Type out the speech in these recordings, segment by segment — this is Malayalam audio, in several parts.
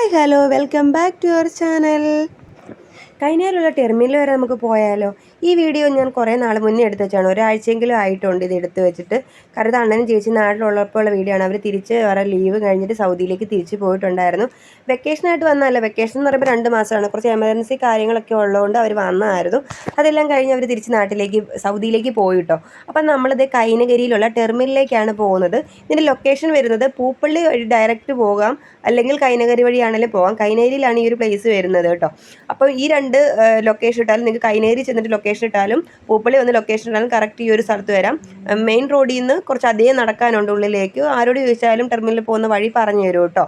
hi hello welcome back to your channel കഴിഞ്ഞാലുള്ള terminal വരെ നമുക്ക് പോയാലോ? ഈ വീഡിയോ ഞാൻ കുറേ നാൾ മുന്നേ എടുത്ത് വെച്ചാണ്. ഒരാഴ്ചയെങ്കിലും ആയിട്ടുണ്ട് ഇത് എടുത്ത് വെച്ചിട്ട്. കാരണം അണ്ണനും ചേച്ചി നാട്ടിലുള്ളപ്പോൾ വീഡിയോ ആണ്. അവർ തിരിച്ച് വേറെ ലീവ് കഴിഞ്ഞിട്ട് സൗദിയിലേക്ക് തിരിച്ച് പോയിട്ടുണ്ടായിരുന്നു. വെക്കേഷനായിട്ട് വന്നതല്ല. വെക്കേഷൻ എന്ന് പറയുമ്പോൾ രണ്ട് മാസമാണ്. കുറച്ച് എമർജൻസി കാര്യങ്ങളൊക്കെ ഉള്ളതുകൊണ്ട് അവർ വന്നതായിരുന്നു. അതെല്ലാം കഴിഞ്ഞ് അവർ തിരിച്ച് നാട്ടിലേക്ക് സൗദിയിലേക്ക് പോയിട്ടോ. അപ്പം നമ്മളിത് കൈനഗരിയിലുള്ള ടെർമിനലിലേക്കാണ് പോകുന്നത്. ഇതിന്റെ ലൊക്കേഷൻ വരുന്നത് പൂപ്പള്ളി വഴി ഡയറക്റ്റ് പോകാം. അല്ലെങ്കിൽ കൈനഗരി വഴിയാണെങ്കിലും പോകാം. കൈനഗരിയിലാണ് ഈ ഒരു പ്ലേസ് വരുന്നത് കേട്ടോ. അപ്പോൾ ഈ രണ്ട് ലൊക്കേഷൻ ഇട്ടാലും നിങ്ങൾക്ക് കൈനേരി ചെന്നിട്ട് ലൊക്കേഷൻ ഇട്ടാലും പൂപ്പള്ളി വന്ന് ലൊക്കേഷൻ ഇട്ടാലും കറക്റ്റ് ഈ ഒരു സ്ഥലത്ത് വരാം. മെയിൻ റോഡിൽ നിന്ന് കുറച്ച് അധികം നടക്കാനുണ്ട് ഉള്ളിലേക്ക്. ആരോട് ചോദിച്ചാലും ടെർമിനലിൽ പോകുന്ന വഴി പറഞ്ഞു തരും കേട്ടോ.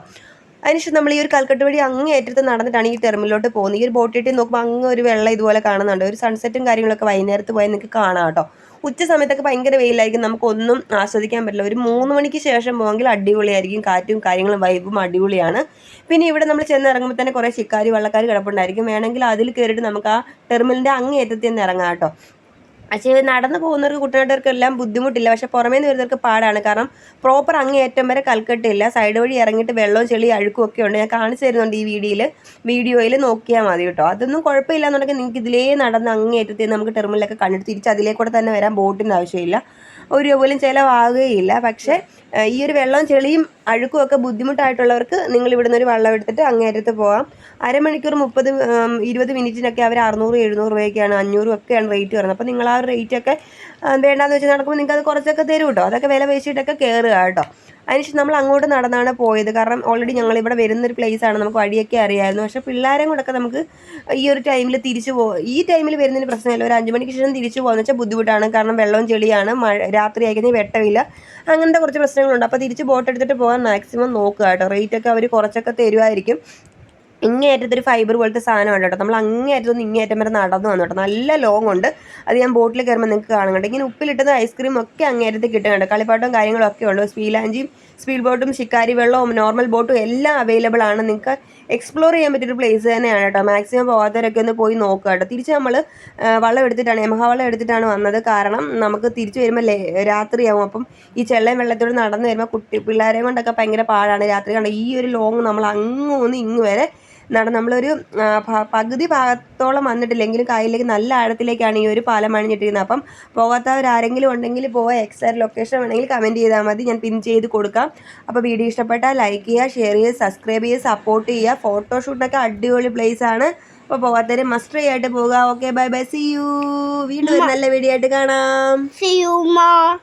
അതിനുശേഷം നമ്മൾ ഈ ഒരു കൽക്കട്ട് വഴി അങ്ങ് ഏറ്റത്ത് നടന്നിട്ടാണ് ഈ ടെർമിനലോട്ട് പോകുന്നത്. ഈ ഒരു ബോട്ട് ഇട്ടി നോക്കുമ്പോൾ അങ്ങ് ഒരു വെള്ളം ഇതുപോലെ കാണുന്നുണ്ട്. ഒരു സൺസെറ്റും കാര്യങ്ങളൊക്കെ വൈകുന്നേരത്ത് പോയാൽ നിങ്ങൾക്ക് കാണാം കേട്ടോ. ഉച്ച സമയത്തൊക്കെ ഭയങ്കര വെയിലായിരിക്കും. നമുക്കൊന്നും ആസ്വദിക്കാൻ പറ്റില്ല. ഒരു മൂന്ന് മണിക്ക് ശേഷം പോകെങ്കിൽ അടിപൊളിയായിരിക്കും. കാറ്റും കാര്യങ്ങളും വൈബും അടിപൊളിയാണ്. പിന്നെ ഇവിടെ നമ്മൾ ചെന്ന് ഇറങ്ങുമ്പോൾ തന്നെ കുറേ ശിക്കാരി വള്ളക്കാർ കിടപ്പുണ്ടായിരിക്കും. വേണമെങ്കിൽ അതിൽ കയറിയിട്ട് നമുക്ക് ആ ടെർമിനലിന്റെ അങ്ങേയറ്റത്തിൽ നിന്ന് ഇറങ്ങാം കേട്ടോ. പക്ഷേ നടന്നു പോകുന്നവർക്ക് കുട്ടനാട്ടുകാർക്ക് എല്ലാം ബുദ്ധിമുട്ടില്ല. പക്ഷേ പുറമേ നിന്ന് വരുന്നവർക്ക് പാടാണ്. കാരണം പ്രോപ്പർ അങ്ങേയറ്റം വരെ കൽക്കെട്ടില്ല. സൈഡ് വഴി ഇറങ്ങിയിട്ട് വെള്ളവും ചെളി അഴുക്കും ഒക്കെ ഉണ്ട്. ഞാൻ കാണിച്ചു തരുന്നുണ്ട് ഈ വീഡിയോയിൽ വീഡിയോയിൽ നോക്കിയാൽ മതി കേട്ടോ. അതൊന്നും കുഴപ്പമില്ല എന്നുണ്ടെങ്കിൽ നിങ്ങൾക്ക് ഇതിലേ നടന്ന് അങ്ങേയറ്റത്തിൽ നമുക്ക് ടെർമിനലൊക്കെ കണ്ടിട്ട് തിരിച്ച് അതിലേ കൂടെ തന്നെ വരാൻ ബോട്ടിന്റെ ആവശ്യമില്ല. ഒരു പോലും ചിലവാകുകയില്ല. പക്ഷേ ഈ ഒരു വെള്ളവും ചെളിയും അഴുക്കും ഒക്കെ ബുദ്ധിമുട്ടായിട്ടുള്ളവർക്ക് നിങ്ങൾ ഇവിടെ ഒരു വെള്ളം എടുത്തിട്ട് അങ്ങേറ്റത്ത് പോകാം അരമണിക്കൂർ മുപ്പത് ഇരുപത് മിനിറ്റിനൊക്കെ അവർ അറുന്നൂറ് എഴുന്നൂറ് രൂപയൊക്കെയാണ് അഞ്ഞൂറും ഒക്കെയാണ് റേറ്റ് വരുന്നത് അപ്പോൾ നിങ്ങൾ ആ ഒരു റേറ്റൊക്കെ വേണ്ടാന്ന് വെച്ചാൽ നടക്കുമ്പോൾ നിങ്ങൾക്ക് അത് കുറച്ചൊക്കെ തരും കേട്ടോ അതൊക്കെ വില പേശിയിട്ടൊക്കെ കയറുക കേട്ടോ അതിനുശേഷം നമ്മൾ അങ്ങോട്ട് നടന്നാണ് പോയത്. കാരണം ഓൾറെഡി ഞങ്ങൾ ഇവിടെ വരുന്നൊരു ആണ്. നമുക്ക് വഴിയൊക്കെ അറിയാമായിരുന്നു പക്ഷേ പിള്ളേരെയും കൂടെയൊക്കെ നമുക്ക് ഈ ഒരു ടൈമിൽ തിരിച്ചു പോകും ഈ ടൈമിൽ വരുന്നതിന് പ്രശ്നമില്ല. ഒരു അഞ്ച് മണിക്ക് ശേഷം തിരിച്ചു പോകുന്ന വെച്ചാൽ ബുദ്ധിമുട്ടാണ്. കാരണം വെള്ളവും ചെളിയാണ്. മഴ രാത്രി ആയിക്കഴിഞ്ഞാൽ വെട്ടമില്ല. അങ്ങനത്തെ കുറച്ച് പ്രശ്നങ്ങളുണ്ട്. അപ്പോൾ തിരിച്ച് ബോട്ട് എടുത്തിട്ട് പോകാൻ മാക്സിമം നോക്കുക കേട്ടോ റേറ്റൊക്കെ അവർ കുറച്ചൊക്കെ തരുമായിരിക്കും ഇങ്ങേറ്റത്തൊരു ഫൈബർ പോലത്തെ സാധനമാണ് കേട്ടോ നമ്മൾ അങ്ങേയറ്റത്തുനിന്ന് ഇങ്ങേറ്റം വരെ നടന്നു വന്നു കേട്ടോ നല്ല ലോങ് ഉണ്ട്. അത് ഞാൻ ബോട്ടിൽ കയറുമ്പോൾ നിങ്ങൾക്ക് കാണുന്നുണ്ട് ഇങ്ങനെ ഉപ്പിലിട്ടത് ഐസ്ക്രീം ഒക്കെ അങ്ങേറ്റത്ത് കിട്ടുന്നുണ്ട് കളിപ്പാട്ടവും കാര്യങ്ങളൊക്കെ ഉള്ളൂ. സ്പീലാഞ്ചിയും സ്പീഡ് ബോട്ടും ശിക്കാരി വെള്ളവും നോർമൽ ബോട്ടും എല്ലാം അവൈലബിൾ ആണ്. നിങ്ങൾക്ക് എക്സ്പ്ലോർ ചെയ്യാൻ പറ്റിയൊരു പ്ലേസ് തന്നെയാണ് കേട്ടോ മാക്സിമം പോകാത്തവരൊക്കെ ഒന്ന് പോയി നോക്കുക കേട്ടോ തിരിച്ച് നമ്മൾ വള്ളം എടുത്തിട്ടാണ് യമഹ വള്ളം എടുത്തിട്ടാണ് വന്നത്. കാരണം നമുക്ക് തിരിച്ച് വരുമ്പോൾ രാത്രിയാവും. അപ്പം ഈ ചെള്ളയും വെള്ളത്തോട് നടന്നു വരുമ്പോൾ കുട്ടി പിള്ളേരെ കൊണ്ടൊക്കെ ഭയങ്കര പാടാണ്. രാത്രി കണ്ടോ ഈ ഒരു ലോങ് നമ്മൾ അങ്ങ് ഒന്ന് ഇങ്ങ് വരെ നട നമ്മളൊരു പകുതി ഭാഗത്തോളം വന്നിട്ടില്ലെങ്കിലും കായലിലേക്ക് നല്ല ആഴത്തിലേക്കാണ് ഈ ഒരു പാലം അണിഞ്ഞിട്ടിരുന്നത് അപ്പം പോകാത്തവരാരെങ്കിലും ഉണ്ടെങ്കിൽ പോയ എക്സാക്ട് ലൊക്കേഷൻ വേണമെങ്കിൽ കമന്റ് ചെയ്താൽ മതി. ഞാൻ പിൻ ചെയ്ത് കൊടുക്കാം. അപ്പോൾ വീഡിയോ ഇഷ്ടപ്പെട്ടാൽ ലൈക്ക് ചെയ്യുക ഷെയർ ചെയ്യുക സബ്സ്ക്രൈബ് ചെയ്യുക സപ്പോർട്ട് ചെയ്യുക. ഫോട്ടോഷൂട്ടൊക്കെ അടിപൊളി പ്ലേസ് ആണ്. അപ്പോൾ പോകാത്തവർ മസ്റ്റ് ആയിട്ട് പോകുക okay bye bye see you വീണ്ടും നല്ല വീഡിയോ ആയിട്ട് കാണാം. Ma.